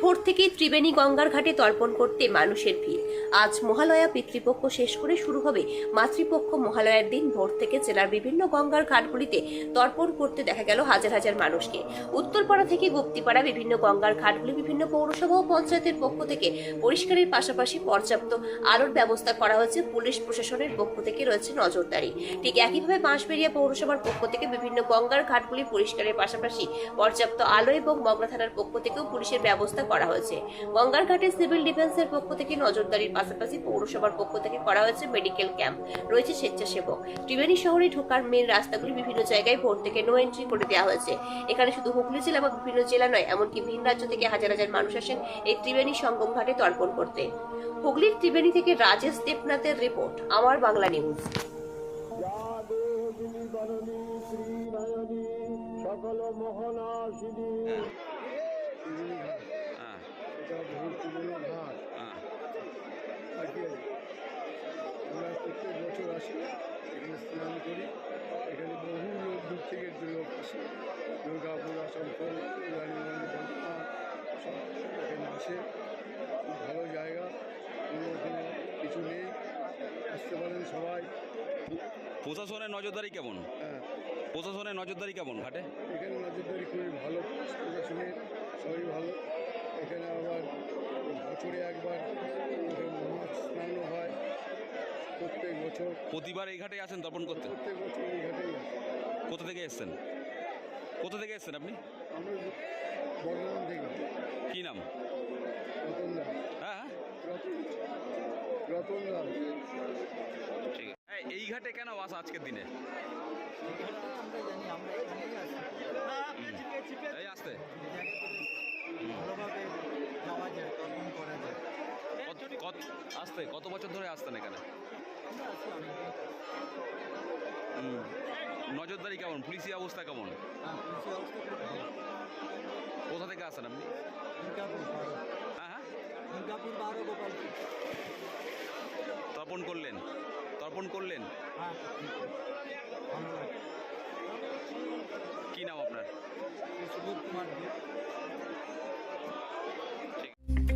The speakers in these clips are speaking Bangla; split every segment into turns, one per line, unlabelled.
ভোর থেকেই ত্রিবেণী গঙ্গার ঘাটে তর্পণ করতে মানুষের ভিড়। আজ মহালয়া পিতৃপক্ষ শেষ করে শুরু হবে মাতৃপক্ষ মহালয়ার দিন। ভোর থেকে জেলার বিভিন্ন গঙ্গার ঘাটগুলিতে তর্পণ করতে দেখা গেল হাজার হাজার মানুষকে। উত্তরপাড়া থেকে গুপ্তিপাড়া বিভিন্ন গঙ্গার ঘাটগুলি বিভিন্ন পৌরসভা ও পঞ্চায়েতের পক্ষ থেকে পরিষ্কারের পাশাপাশি পর্যাপ্ত আলোর ব্যবস্থা করা হয়েছে। পুলিশ প্রশাসনের পক্ষ থেকে রয়েছে নজরদারি। ঠিক একইভাবে বাঁশবেড়িয়া পৌরসভার পক্ষ থেকে বিভিন্ন গঙ্গার ঘাটগুলি পরিষ্কারের পাশাপাশি পর্যাপ্ত আলো এবং মগরা থানার পক্ষ থেকেও পুলিশের ব্যবস্থা করা হয়েছে। গঙ্গার ঘাটে সিভিল ডিফেন্সের পক্ষ থেকে নজরদারির পাশাপাশি পৌরসভার পক্ষ থেকে করা হয়েছে মেডিকেল ক্যাম্প। রয়েছে স্বেচ্ছাসেবক। ত্রিবেণী শহরে ঢোকার মেন রাস্তাগুলি বিভিন্ন জায়গায় ভোর থেকে নো এন্ট্রি করে দেওয়া হয়েছে। এখানে শুধু হুগলি জেলা বা বিভিন্ন জেলা নয়, এমনকি ভিন রাজ্য থেকে হাজার হাজার মানুষ আসেন এই ত্রিবেণী সঙ্গম ঘাটে তর্পণ করতে। হুগলির ত্রিবেণী থেকে রাজেশ দেবনাথের রিপোর্ট, আমার বাংলা নিউজ।
সকল মোহনাশিনী।
হ্যাঁ।
আমরা প্রত্যেক বছর আসি এখানে স্নান করি। এখানে বহু লোক দূর থেকে লোক আসে। দুর্গাপুর আসানসোল সব এখানে আসে। খুব ভালো জায়গা। কোনো ওখানে কিছু নেই। আসতে পারেন সবাই।
প্রশাসনের নজরদারি কেমন?
হ্যাঁ।
প্রশাসনের নজরদারি কেমন ঘাটে?
এখানে নজরদারি খুবই ভালো প্রশাসনের সবই ভালো এখানে আবার বছরে একবার এখানে মহা স্নানও হয় প্রত্যেক বছর
প্রতিবার এই ঘাটে আসেন তর্পণ করতে?
প্রত্যেক বছর এই ঘাটেই আসে।
কোথা থেকে এসছেন? কোথা থেকে এসছেন আপনি?
আমরা বর্ধমান থেকে।
কি নাম?
রতন দাস।
হ্যাঁ হ্যাঁ।
রতন রতন দাস।
ঠিক আছে। এই- এই ঘাটে কেন আসা আজকের দিনে? এই আসতে।
ভালোভাবে যাওয়া যায় তর্পণ করা যায়।
কত কত আসতে কত বছর ধরে আসতেন এখানে? নজরদারি কেমন? পুলিশি অবস্থা কেমন?
হ্যাঁ
কোথা থেকে আসেন আপনি? হ্যাঁ হ্যাঁ। তর্পণ করলেন? তর্পণ করলেন
হ্যাঁ ভালো লাগে
কি নাম আপনার
সুবোধ কুমার দে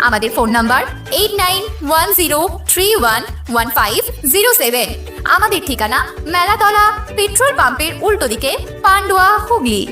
আমাদের phone number eight nine one zero three one one five zero seven. আমাদের ঠিকানা মেলাতলা পেট্রোল পাম্পের উল্টো দিকে পান্ডুয়া হুগলি।